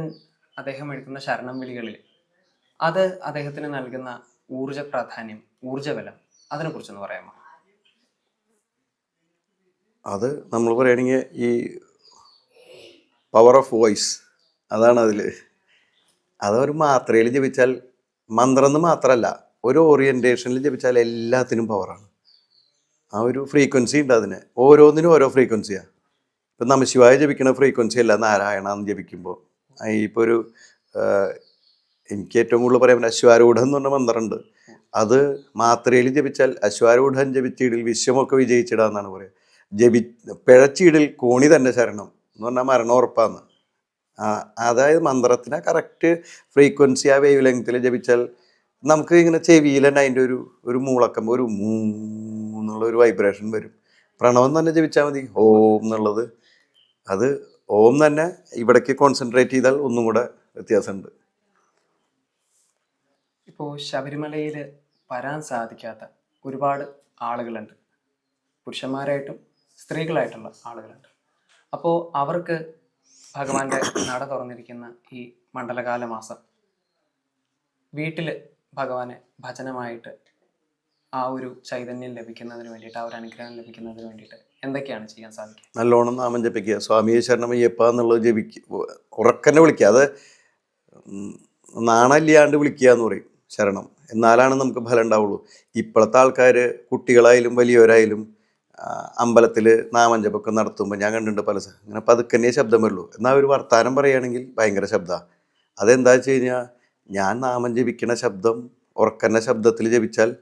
അദ്ദേഹം എടുക്കുന്ന ശരണം വിളികളിൽ അത് അദ്ദേഹത്തിന് നൽകുന്ന ഊർജ പ്രാധാന്യം ഊർജബലം അതിനെക്കുറിച്ചൊന്ന് പറയാമോ? അത് നമ്മൾ പറയുകയാണെങ്കിൽ ഈ പവർ ഓഫ് വോയിസ് അതാണ് അതിൽ അതൊരു മാത്രയിൽ ജപിച്ചാൽ മന്ത്രം എന്ന് മാത്രമല്ല ഒരു ഓറിയന്റേഷനിൽ ജപിച്ചാൽ എല്ലാത്തിനും പവറാണ് ആ ഒരു ഫ്രീക്വൻസി ഉണ്ട് അതിന്. ഓരോന്നിനും ഓരോ ഫ്രീക്വൻസിയാണ് ഇപ്പം നമശിവായ ജപിക്കുന്ന ഫ്രീക്വൻസി അല്ല നാരായണ എന്ന് ജപിക്കുമ്പോൾ ഇപ്പോൾ ഒരു എനിക്ക് ഏറ്റവും കൂടുതൽ പറയാൻ പറ്റും അശ്വാരൂഢം എന്ന് പറഞ്ഞ മന്ത്രമുണ്ട്. അത് മാത്രയിൽ ജപിച്ചാൽ അശ്വാരൂഢം ജപിച്ചിടിൽ വിശ്വമൊക്കെ വിജയിച്ചിടാന്നാണ് പറയുക ജപി പിഴച്ചിടിൽ കോണി തന്നെ ശരണം എന്ന് പറഞ്ഞാൽ മരണം ഉറപ്പാന്ന്. അതായത് മന്ത്രത്തിന് കറക്റ്റ് ഫ്രീക്വൻസി ആ വേവ് ലെങ്ത്തിൽ ജപിച്ചാൽ നമുക്ക് ഇങ്ങനെ ചെവിയിൽ തന്നെ അതിന്റെ ഒരു ഒരു മൂളക്കം ഒരു മൂ എന്നുള്ള ഒരു വൈബ്രേഷൻ വരും. പ്രണവം തന്നെ ജപിച്ചാൽ മതി. ഓം എന്നുള്ളത് അത് ഓം തന്നെ ഇവിടേക്ക് കോൺസെൻട്രേറ്റ് ചെയ്താൽ ഒന്നും കൂടെ വ്യത്യാസമുണ്ട്. ഇപ്പോൾ ശബരിമലയിൽ വരാൻ സാധിക്കാത്ത ഒരുപാട് ആളുകളുണ്ട്. പുരുഷന്മാരായിട്ടും സ്ത്രീകളായിട്ടുള്ള ആളുകളുണ്ട്. അപ്പോൾ അവർക്ക് ഭഗവാന്റെ നട തുറന്നിരിക്കുന്ന ഈ മണ്ഡലകാല മാസം വീട്ടിൽ ഭഗവാനെ ഭജനമായിട്ട് ആ ഒരു ചൈതന്യം ലഭിക്കുന്നതിന് വേണ്ടിയിട്ട് ആ ഒരു അനുഗ്രഹം ലഭിക്കുന്നതിന് വേണ്ടിയിട്ട് എന്തൊക്കെയാണ് ചെയ്യാൻ സാധിക്കുക? നല്ലോണം നാമം ജപിക്കുക. സ്വാമിയെ ശരണമയ്യപ്പ എന്നുള്ളത് ജപിക്കുക ഉറക്കന്നെ വിളിക്കുക. അത് നാണല്ലാണ്ട് വിളിക്കുക എന്ന് പറയും ശരണം. എന്നാലാണ് നമുക്ക് ഫലം ഉണ്ടാവുള്ളൂ. ഇപ്പോഴത്തെ ആൾക്കാർ കുട്ടികളായാലും വലിയവരായാലും അമ്പലത്തിൽ നാമം ജപമൊക്കെ നടത്തുമ്പോൾ ഞാൻ കണ്ടിട്ടുണ്ട് പല അങ്ങനെ പതുക്കന്നെ ശബ്ദം വരുള്ളൂ. എന്നാൽ ഒരു വർത്താനം പറയുകയാണെങ്കിൽ ഭയങ്കര ശബ്ദമാണ് അതെന്താ വെച്ച് കഴിഞ്ഞാൽ ഞാൻ നാമം ജപിക്കണ ശബ്ദം ഉറക്കന്ന ശബ്ദത്തിൽ ജപിച്ചാൽ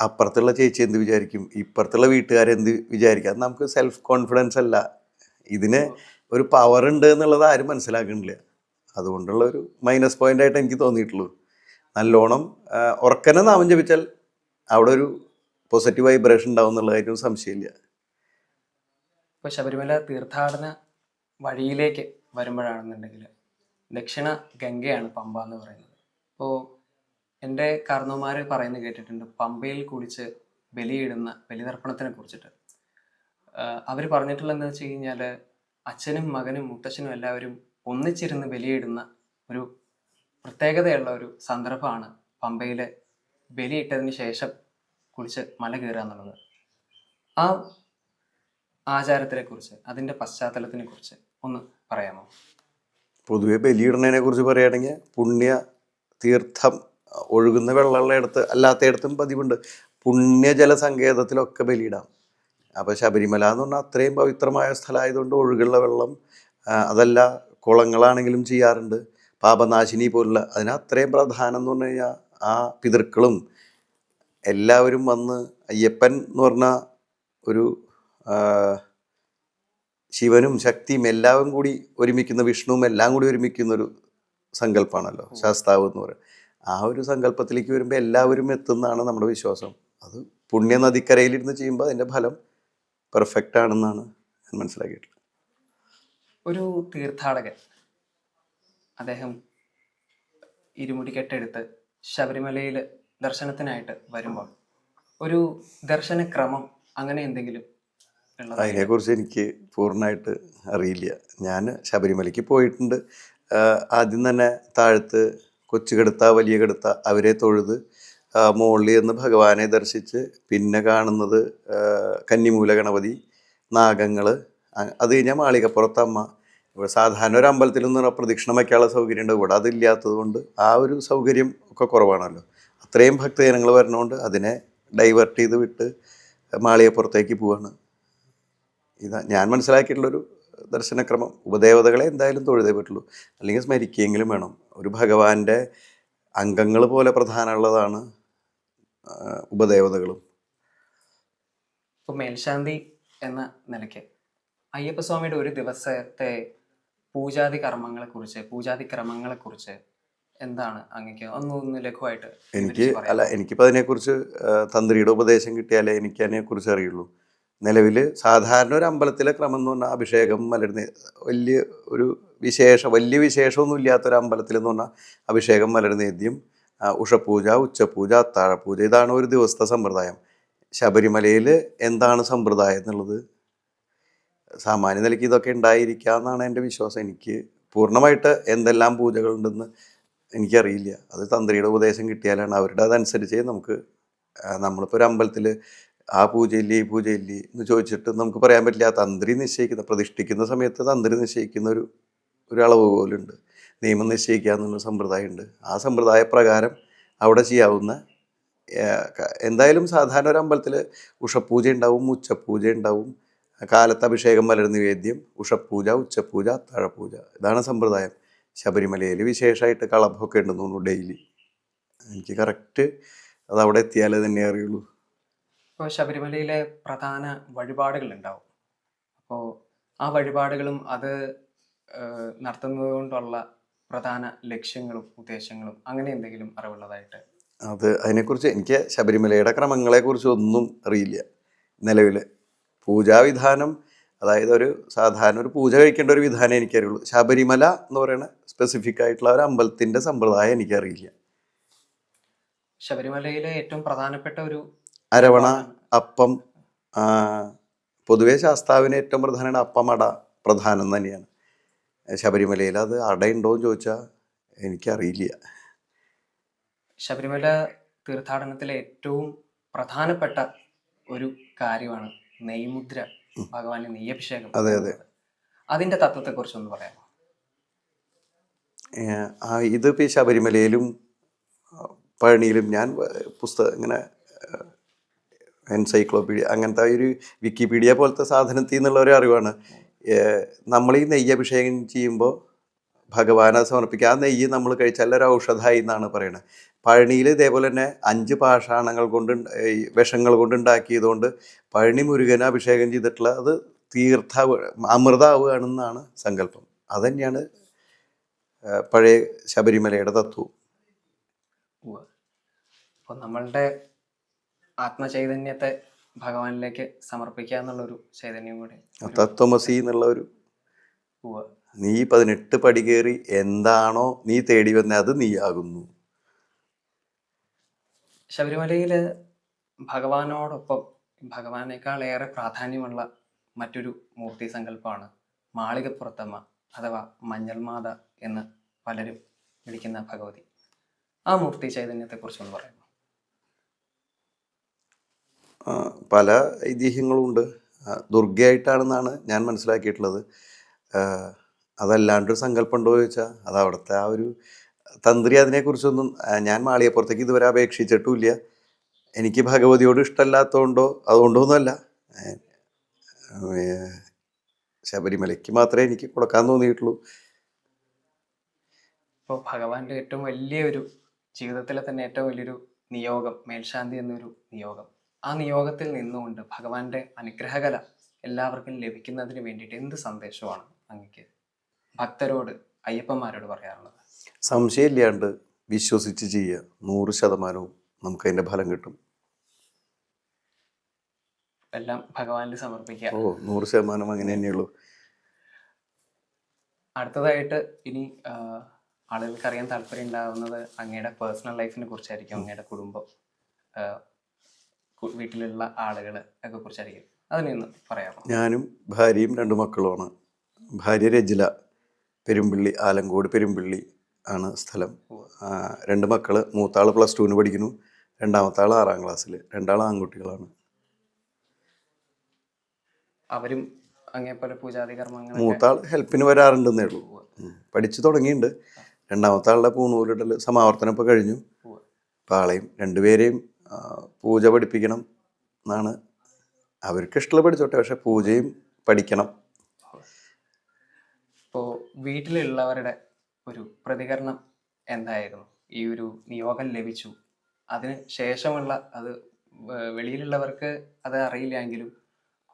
അപ്പുറത്തുള്ള ചേച്ചി എന്ത് വിചാരിക്കും? ഇപ്പുറത്തുള്ള വീട്ടുകാരെന്ത് വിചാരിക്കും? അത് നമുക്ക് സെൽഫ് കോൺഫിഡൻസ് അല്ല. ഇതിന് ഒരു പവർ ഉണ്ട് എന്നുള്ളത് ആരും മനസ്സിലാക്കുന്നില്ല. അതുകൊണ്ടുള്ള ഒരു മൈനസ് പോയിന്റ് ആയിട്ട് എനിക്ക് തോന്നിയിട്ടുള്ളൂ. നല്ലോണം ഉറക്കനെ നാമം ജപിച്ചാൽ അവിടെ ഒരു പോസിറ്റീവ് വൈബ്രേഷൻ ഉണ്ടാവും എന്നുള്ള കാര്യം സംശയമില്ല. ഇപ്പോൾ ശബരിമല തീർത്ഥാടന വഴിയിലേക്ക് വരുമ്പോഴാണെന്നുണ്ടെങ്കിൽ ദക്ഷിണ ഗംഗയാണ് പമ്പ എന്ന് പറയുന്നത്. അപ്പോൾ എന്റെ കാരണവന്മാർ പറയുന്നത് കേട്ടിട്ടുണ്ട് പമ്പയിൽ കുളിച്ച് ബലിയിടുന്ന ബലിതർപ്പണത്തിനെ കുറിച്ചിട്ട്. അവർ പറഞ്ഞിട്ടുള്ളതെന്ന് വെച്ച് കഴിഞ്ഞാൽ അച്ഛനും മകനും മുത്തച്ഛനും എല്ലാവരും ഒന്നിച്ചിരുന്ന് ബലിയിടുന്ന ഒരു പ്രത്യേകതയുള്ള ഒരു സന്ദർഭമാണ് പമ്പയിലെ ബലിയിട്ടതിന് ശേഷം കുളിച്ച് മല കയറുക എന്നുള്ളത്. ആ ആചാരത്തിനെ കുറിച്ച് അതിന്റെ പശ്ചാത്തലത്തിനെ കുറിച്ച് ഒന്ന് പറയാമോ? പൊതുവെ ബലിയിടുന്നതിനെ കുറിച്ച് പറയുകയാണെങ്കിൽ പുണ്യ തീർത്ഥം ഒഴുകുന്ന വെള്ളമുള്ള ഇടത്ത് അല്ലാത്തയിടത്തും പതിവുണ്ട്. പുണ്യജല സങ്കേതത്തിലൊക്കെ ബലിയിടാം. അപ്പോൾ ശബരിമല എന്ന് പറഞ്ഞാൽ അത്രയും പവിത്രമായ സ്ഥലമായതുകൊണ്ട് ഒഴുകുള്ള വെള്ളം അതല്ല കുളങ്ങളാണെങ്കിലും ചെയ്യാറുണ്ട്. പാപനാശിനി പോലുള്ള അതിന് അത്രയും പ്രധാനം എന്ന് പറഞ്ഞു കഴിഞ്ഞാൽ ആ പിതൃക്കളും എല്ലാവരും വന്ന് അയ്യപ്പൻ എന്ന് പറഞ്ഞ ഒരു ശിവനും ശക്തിയും എല്ലാവരും കൂടി ഒരുമിക്കുന്ന വിഷ്ണുവും എല്ലാം കൂടി ഒരുമിക്കുന്ന ഒരു സങ്കല്പമാണല്ലോ ശാസ്താവ് എന്ന് പറയുന്നത് ആ ഒരു സങ്കല്പത്തിലേക്ക് വരുമ്പോൾ എല്ലാവരും എത്തുന്നതാണ് നമ്മുടെ വിശ്വാസം. അത് പുണ്യ നദിക്കരയിലിരുന്ന് ചെയ്യുമ്പോൾ അതിന്റെ ഫലം പെർഫെക്റ്റ് ആണെന്നാണ് ഞാൻ മനസ്സിലാക്കിയിട്ടുള്ളത്. ഒരു തീർത്ഥാടകൻ അദ്ദേഹം ഇരുമുടി കെട്ടെടുത്ത് ശബരിമലയിൽ ദർശനത്തിനായിട്ട് വരുമ്പോൾ ഒരു ദർശനക്രമം അങ്ങനെ എന്തെങ്കിലും അതിനെക്കുറിച്ച് എനിക്ക് പൂർണമായിട്ട് അറിയില്ല. ഞാൻ ശബരിമലയ്ക്ക് പോയിട്ടുണ്ട്. ആദ്യം തന്നെ താഴത്ത് കൊച്ചു കെടുത്ത വലിയ കെടുത്ത അവരെ തൊഴുത് മുകളിൽ നിന്ന് ഭഗവാനെ ദർശിച്ച് പിന്നെ കാണുന്നത് കന്നിമൂല ഗണപതി നാഗങ്ങൾ അത് കഴിഞ്ഞാൽ മാളികപ്പുറത്തമ്മ ഇവിടെ സാധാരണ ഒരു അമ്പലത്തിൽ നിന്ന് പ്രദക്ഷിണം വയ്ക്കാനുള്ള സൗകര്യം ഉണ്ട്. ഇവിടെ അതില്ലാത്തത് കൊണ്ട് ആ ഒരു സൗകര്യം ഒക്കെ കുറവാണല്ലോ. അത്രയും ഭക്തജനങ്ങൾ വരണോണ്ട് അതിനെ ഡൈവേർട്ട് ചെയ്ത് വിട്ട് മാളികപ്പുറത്തേക്ക് പോവാണ്. ഇതാ ഞാൻ മനസ്സിലാക്കിയിട്ടുള്ളൊരു ദർശനക്രമം. ഉപദേവതകളെ എന്തായാലും തൊഴുതേ പറ്റുള്ളൂ. അല്ലെങ്കിൽ സ്മരിക്കുകയെങ്കിലും വേണം. ഒരു ഭഗവാന്റെ അംഗങ്ങൾ പോലെ പ്രധാനമുള്ളതാണ് ഉപദേവതകളും. ഇപ്പോൾ മേൽശാന്തി എന്ന നിലയ്ക്ക് അയ്യപ്പസ്വാമിയുടെ ഒരു ദിവസത്തെ പൂജാതി കർമ്മങ്ങളെക്കുറിച്ച് പൂജാതി ക്രമങ്ങളെക്കുറിച്ച് എന്താണ് അങ്ങക്ക്? ഒന്ന് ലഘുവായിട്ട് എനിക്ക് അല്ല എനിക്കിപ്പോൾ അതിനെക്കുറിച്ച് കുറിച്ച് തന്ത്രിയുടെ ഉപദേശം കിട്ടിയാലേ എനിക്ക് അതിനെക്കുറിച്ച് അറിയുള്ളൂ. നിലവിൽ സാധാരണ ഒരു അമ്പലത്തിലെ ക്രമം എന്ന് പറഞ്ഞാൽ അഭിഷേകം മലരുന്ന വലിയ ഒരു വിശേഷ വലിയ വിശേഷമൊന്നും ഇല്ലാത്തൊരു അമ്പലത്തിൽ എന്ന് പറഞ്ഞാൽ അഭിഷേകം മലരുന്നേദ്യം ഉഷപൂജ ഉച്ചപൂജ അത്താഴപൂജ ഇതാണ് ഒരു ദിവസത്തെ സമ്പ്രദായം. ശബരിമലയിൽ എന്താണ് സമ്പ്രദായം എന്നുള്ളത്? സാമാന്യ നിലയ്ക്ക് ഇതൊക്കെ ഉണ്ടായിരിക്കാമെന്നാണ് എന്റെ വിശ്വാസം. എനിക്ക് പൂർണമായിട്ട് എന്തെല്ലാം പൂജകളുണ്ടെന്ന് എനിക്കറിയില്ല. അത് തന്ത്രിയുടെ ഉപദേശം കിട്ടിയാലാണ് അവരുടെ അതനുസരിച്ച് നമുക്ക് നമ്മളിപ്പോൾ ഒരു അമ്പലത്തിൽ ആ പൂജയില്ലേ ഈ പൂജയില്ലേ എന്ന് ചോദിച്ചിട്ട് നമുക്ക് പറയാൻ പറ്റില്ല. ആ തന്ത്രി നിശ്ചയിക്കുന്ന പ്രതിഷ്ഠിക്കുന്ന സമയത്ത് തന്ത്രി നിശ്ചയിക്കുന്ന ഒരു ഒരു അളവ് പോലുണ്ട്. നിയമം നിശ്ചയിക്കുക എന്നുള്ള സമ്പ്രദായമുണ്ട്. ആ സമ്പ്രദായ പ്രകാരം അവിടെ ചെയ്യാവുന്ന എന്തായാലും സാധാരണ ഒരു അമ്പലത്തിൽ ഉഷപ്പൂജ ഉണ്ടാവും ഉച്ചപ്പൂജ ഉണ്ടാവും. കാലത്ത് അഭിഷേകം മലർ നിവേദ്യം ഉഷപ്പൂജ ഉച്ചപ്പൂജ അത്താഴപൂജ. ഇതാണ് സമ്പ്രദായം. ശബരിമലയിൽ വിശേഷമായിട്ട് കളഭമൊക്കെ ഉണ്ടെന്ന് തോന്നുന്നു ഡെയിലി. എനിക്ക് കറക്റ്റ് അത് അവിടെ എത്തിയാലേ തന്നെ അറിയുള്ളൂ. ഇപ്പോൾ ശബരിമലയിലെ പ്രധാന വഴിപാടുകൾ ഉണ്ടാവും അപ്പോൾ ആ വഴിപാടുകളും അത് നടത്തുന്നത് കൊണ്ടുള്ള പ്രധാന ലക്ഷ്യങ്ങളും ഉദ്ദേശങ്ങളും അങ്ങനെ എന്തെങ്കിലും അറിവുള്ളതായിട്ട്? അത് അതിനെക്കുറിച്ച് എനിക്ക് ശബരിമലയുടെ ക്രമങ്ങളെക്കുറിച്ച് ഒന്നും അറിയില്ല. നിലവിൽ പൂജാവിധാനം അതായത് ഒരു സാധാരണ ഒരു പൂജ കഴിക്കേണ്ട ഒരു വിധാനം എനിക്കറിയുള്ളൂ. ശബരിമല എന്ന് പറയുന്ന സ്പെസിഫിക് ആയിട്ടുള്ള ഒരു അമ്പലത്തിന്റെ സമ്പ്രദായം എനിക്കറിയില്ല. ശബരിമലയിലെ ഏറ്റവും പ്രധാനപ്പെട്ട ഒരു അരവണ അപ്പം പൊതുവേ ശാസ്താവിന് ഏറ്റവും പ്രധാനമാണ് അപ്പം അട പ്രധാനം തന്നെയാണ്. ശബരിമലയിൽ അത് അടയുണ്ടോ എന്ന് ചോദിച്ചാൽ എനിക്കറിയില്ല. ശബരിമല തീർത്ഥാടനത്തിലെ ഏറ്റവും പ്രധാനപ്പെട്ട ഒരു കാര്യമാണ് നെയ്മുദ്ര ഭഗവാന്റെ നെയ്യഭിഷേകം. അതെ, അതെ. അതിന്റെ തത്വത്തെ ഒന്ന് പറയാമോ ഇതിപ്പോൾ ഈ ശബരിമലയിലും പഴനിയിലും ഞാൻ പുസ്തകം ഇങ്ങനെ എൻസൈക്ലോപീഡിയ അങ്ങനത്തെ ഒരു വിക്കിപീഡിയ പോലത്തെ സാധനത്തിൽ നിന്നുള്ള ഒരു അറിവാണ്. നമ്മൾ ഈ നെയ്യ് അഭിഷേകം ചെയ്യുമ്പോൾ ഭഗവാനെ സമർപ്പിക്കുക. ആ നെയ്യ് നമ്മൾ കഴിച്ചാൽ ഒരു ഔഷധമായി എന്നാണ് പറയുന്നത്. പഴനിയിൽ ഇതേപോലെ തന്നെ അഞ്ച് പാഷാണങ്ങൾ കൊണ്ട് വിഷങ്ങൾ കൊണ്ട് ഉണ്ടാക്കിയതുകൊണ്ട് പഴനി മുരുകന് അഭിഷേകം ചെയ്തിട്ടുള്ള അത് തീർത്ഥ അമൃതാവുകയാണെന്നാണ് സങ്കല്പം. അതന്നെയാണ് പഴയ ശബരിമലയുടെ തത്വം അപ്പോൾ നമ്മളുടെ ആത്മചൈതന്യത്തെ ഭഗവാനിലേക്ക് സമർപ്പിക്കുക എന്നുള്ളൊരു ചൈതന്യം കൂടി തത്വമസി എന്നുള്ള ഒരു. നീ പതിനെട്ട് പടി കയറി എന്താണോ നീ തേടി വന്ന അത് നീയാകുന്നു. ശബരിമലയിൽ ഭഗവാനോടൊപ്പം ഭഗവാനേക്കാൾ ഏറെ പ്രാധാന്യമുള്ള മറ്റൊരു മൂർത്തി സങ്കല്പമാണ് മാളികപ്പുറത്തമ്മ അഥവാ മഞ്ഞൾമാത എന്ന് പലരും വിളിക്കുന്ന ഭഗവതി. ആ മൂർത്തി ചൈതന്യത്തെക്കുറിച്ച് ഒന്ന് പറയാമോ ആ, പല ഐതിഹ്യങ്ങളുമുണ്ട് ദുർഗയായിട്ടാണെന്നാണ് ഞാൻ മനസ്സിലാക്കിയിട്ടുള്ളത്. അതല്ലാണ്ടൊരു സങ്കല്പം ഉണ്ടോ ചോദിച്ചാൽ അത് അവിടുത്തെ ആ ഒരു തന്ത്രി അതിനെക്കുറിച്ചൊന്നും ഞാൻ മാളിയപ്പുറത്തേക്ക് ഇതുവരെ അപേക്ഷിച്ചിട്ടുമില്ല. എനിക്ക് ഭഗവതിയോട് ഇഷ്ടമല്ലാത്തതുകൊണ്ടോ ഏ, ശബരിമലയ്ക്ക് മാത്രമേ എനിക്ക് കൊടുക്കാൻ തോന്നിയിട്ടുള്ളൂ. ഇപ്പോൾ ഭഗവാന്റെ ഏറ്റവും വലിയൊരു ജീവിതത്തിലെ തന്നെ ഏറ്റവും വലിയൊരു നിയോഗം മേൽശാന്തി എന്നൊരു നിയോഗം. ആ നിയോഗത്തിൽ നിന്നുകൊണ്ട് ഭഗവാന്റെ അനുഗ്രഹകല എല്ലാവർക്കും ലഭിക്കുന്നതിന് വേണ്ടിയിട്ട് എന്ത് സന്ദേശമാണ് അങ്ങക്ക് ഭക്തരോട് അയ്യപ്പന്മാരോട് പറയാറുള്ളത്? സംശയമില്ലാണ്ട് വിശ്വസിച്ച് ചെയ്യുക. നൂറ് ശതമാനവും നമുക്ക് അതിന്റെ ഫലം കിട്ടും. എല്ലാം ഭഗവാനിൽ സമർപ്പിക്കുക. ഓ നൂറ് ശതമാനം അങ്ങനെ തന്നെയുള്ളൂ. അടുത്തതായിട്ട് ഇനി ആളുകൾക്ക് അറിയാൻ താല്പര്യം ഉണ്ടാകുന്നത് അങ്ങയുടെ പേഴ്സണൽ ലൈഫിനെ കുറിച്ചായിരിക്കും അങ്ങയുടെ കുടുംബം. വീട്ടിലുള്ള ആളുകൾ ഒക്കെ കുറിച്ചായിരിക്കും അതിനൊന്ന് പറയാമോ? ഞാനും ഭാര്യയും രണ്ട് മക്കളുമാണ്. ഭാര്യ രജില പെരുമ്പിള്ളി ആലങ്കോട് പെരുമ്പിള്ളി ആണ് സ്ഥലം. രണ്ട് മക്കൾ മൂത്താൾ പ്ലസ് ടുവിന് പഠിക്കുന്നു. രണ്ടാമത്തെ ആൾ ആറാം ക്ലാസ്സിൽ രണ്ടാൾ ആൺകുട്ടികളാണ്. അവരും അങ്ങേപോലെ പൂജാതി കർമ്മങ്ങൾ മൂത്താൾ ഹെൽപ്പിന് വരാറുണ്ടെന്നേ ഉള്ളൂ. പഠിച്ചു തുടങ്ങിയിട്ടുണ്ട്. രണ്ടാമത്തെ ആളുടെ പൂണൂരിടൽ സമാവർത്തനം ഇപ്പോൾ കഴിഞ്ഞു. പാളയും അപ്പോൾ ആളെയും രണ്ടുപേരെയും പൂജ പഠിപ്പിക്കണം എന്നാണ് അവർക്ക് ഇഷ്ടമുള്ള പഠിച്ചോട്ടെ പക്ഷെ പൂജയും പഠിക്കണം. ഇപ്പോൾ വീട്ടിലുള്ളവരുടെ ഒരു പ്രതികരണം എന്തായിരുന്നു? ഈ ഒരു നിയോഗം ലഭിച്ചു. അതിന് ശേഷമുള്ള അത് വെളിയിലുള്ളവർക്ക് അത് അറിയില്ലെങ്കിലും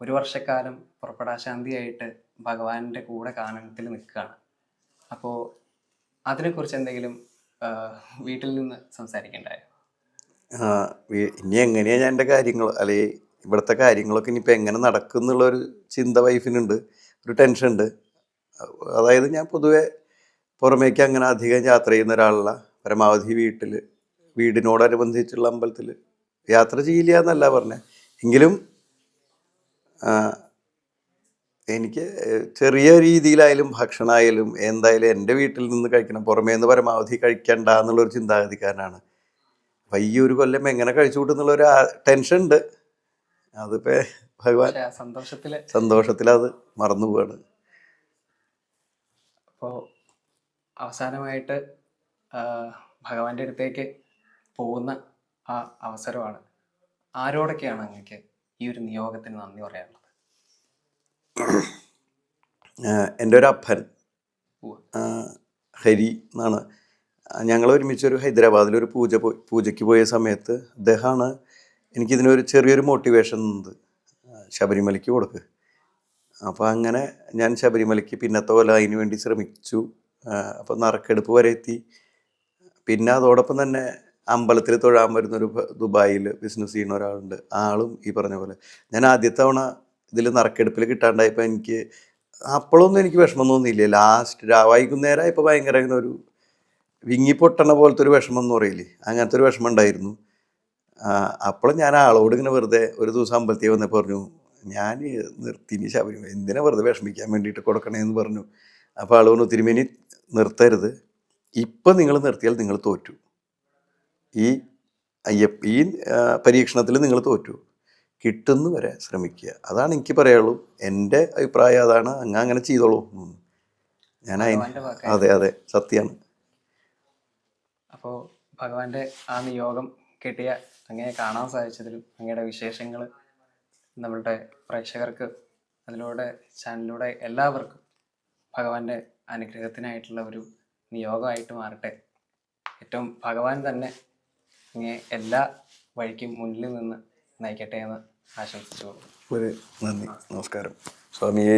ഒരു വർഷക്കാലം പുറപ്പെടാശാന്തിയായിട്ട് ഭഗവാന്റെ കൂടെ കാനനത്തിൽ നിൽക്കുകയാണ്. അപ്പോൾ അതിനെക്കുറിച്ച് എന്തെങ്കിലും വീട്ടിൽ നിന്ന് സംസാരിക്കണ്ടായോ? ഇനി എങ്ങനെയാ ഞാൻ എന്റെ കാര്യങ്ങൾ അല്ലെങ്കിൽ ഇവിടുത്തെ കാര്യങ്ങളൊക്കെ ഇനിയിപ്പോൾ എങ്ങനെ നടക്കും എന്നുള്ളൊരു ചിന്ത വൈഫിനുണ്ട് ഒരു ടെൻഷൻ ഉണ്ട് അതായത് ഞാൻ പൊതുവെ പുറമേക്ക് അങ്ങനെ അധികം യാത്ര ചെയ്യുന്ന ഒരാളല്ല. പരമാവധി വീട്ടിൽ വീടിനോടനുബന്ധിച്ചുള്ള അമ്പലത്തിൽ യാത്ര ചെയ്യില്ല എന്നല്ല പറഞ്ഞത് എങ്കിലും എനിക്ക് ചെറിയ രീതിയിലായാലും ഭക്ഷണമായാലും എന്തായാലും എന്റെ വീട്ടിൽ നിന്ന് കഴിക്കണം. പുറമേ നിന്ന് പരമാവധി കഴിക്കണ്ട എന്നുള്ളൊരു ചിന്താഗതിക്കാരനാണ്. അപ്പം ഈ ഒരു കൊല്ലം എങ്ങനെ കഴിച്ചു കൂട്ടുന്നുള്ളൊരു ടെൻഷൻ ഉണ്ട് അതിപ്പോൾ ഭഗവാൻ സന്തോഷത്തിൽ സന്തോഷത്തിൽ അത് മറന്നു പോവാണ്. അപ്പോൾ അവസാനമായിട്ട് ഭഗവാന്റെ അടുത്തേക്ക് പോകുന്ന ആ അവസരമാണ്. ആരോടൊക്കെയാണ് അങ്ങക്ക് ഈ ഒരു നിയോഗത്തിന് നന്ദി പറയാനുള്ളത്? എന്റെ ഒരു അപ്പൻ. ഹരി എന്നാണ്. ഞങ്ങൾ ഒരുമിച്ച് ഒരു ഹൈദരാബാദിൽ ഒരു പൂജ പോയി പൂജയ്ക്ക് പോയ സമയത്ത് അദ്ദേഹമാണ് എനിക്കിതിനൊരു ചെറിയൊരു മോട്ടിവേഷൻ തന്നത് ശബരിമലയ്ക്ക് കൊടുക്ക്. അപ്പോൾ അങ്ങനെ ഞാൻ ശബരിമലയ്ക്ക് പിന്നത്തെ പോലെ അതിന് വേണ്ടി ശ്രമിച്ചു. അപ്പോൾ നറുക്കെടുപ്പ് വരെ എത്തി. പിന്നെ അതോടൊപ്പം തന്നെ അമ്പലത്തിൽ തൊഴാൻ വരുന്നൊരു ദുബായിൽ ബിസിനസ് ചെയ്യുന്ന ഒരാളുണ്ട്. ആളും ഈ പറഞ്ഞ പോലെ. ഞാൻ ആദ്യത്തെ തവണ ഇതിൽ നറുക്കെടുപ്പിൽ കിട്ടാണ്ടായപ്പോൾ എനിക്ക് അപ്പോഴൊന്നും എനിക്ക് വിഷമം തോന്നിയില്ല. ലാസ്റ്റ് വൈകുന്നേരം ഇപ്പോൾ ഭയങ്കര ഇങ്ങനെ ഒരു വിങ്ങി പൊട്ടണ പോലത്തെ ഒരു വിഷമം എന്ന് പറയില്ലേ അങ്ങനത്തെ ഒരു വിഷമം ഉണ്ടായിരുന്നു. അപ്പോൾ ഞാൻ ആളോട് ഇങ്ങനെ വെറുതെ ഒരു ദിവസം അമ്പലത്തിൽ വന്നപ്പോൾ പറഞ്ഞു ഞാൻ നിർത്തിനി ശബരിമല എന്തിനാ വെറുതെ വിഷമിക്കാൻ വേണ്ടിയിട്ട് കൊടുക്കണേന്ന് പറഞ്ഞു. അപ്പോൾ ആൾ പറഞ്ഞു തിരുമേനി നിർത്തരുത്. ഇപ്പം നിങ്ങൾ നിർത്തിയാൽ നിങ്ങൾ തോറ്റു. ഈ അയ്യപ്പ ഈ പരീക്ഷണത്തിൽ നിങ്ങൾ തോറ്റു. കിട്ടുന്നു വരെ ശ്രമിക്കുക. അതാണ് എനിക്ക് പറയുള്ളൂ എന്റെ അഭിപ്രായം അതാണ്. അങ്ങ് അങ്ങനെ ചെയ്തോളൂ. ഞാൻ അതിന് അതെ അതെ. സത്യമാണ് അപ്പോൾ ഭഗവാന്റെ ആ നിയോഗം കിട്ടിയ അങ്ങനെ കാണാൻ സാധിച്ചതിലും അങ്ങയുടെ വിശേഷങ്ങൾ നമ്മളുടെ പ്രേക്ഷകർക്ക് അതിലൂടെ ചാനലിലൂടെ എല്ലാവർക്കും ഭഗവാന്റെ അനുഗ്രഹത്തിനായിട്ടുള്ള ഒരു നിയോഗമായിട്ട് മാറട്ടെ. ഏറ്റവും ഭഗവാൻ തന്നെ അങ്ങേ എല്ലാ വഴിക്കും മുന്നിൽ നിന്ന് നയിക്കട്ടെ എന്ന് ആശംസിച്ചു ഒരു നന്ദി നമസ്കാരം. സ്വാമിയേ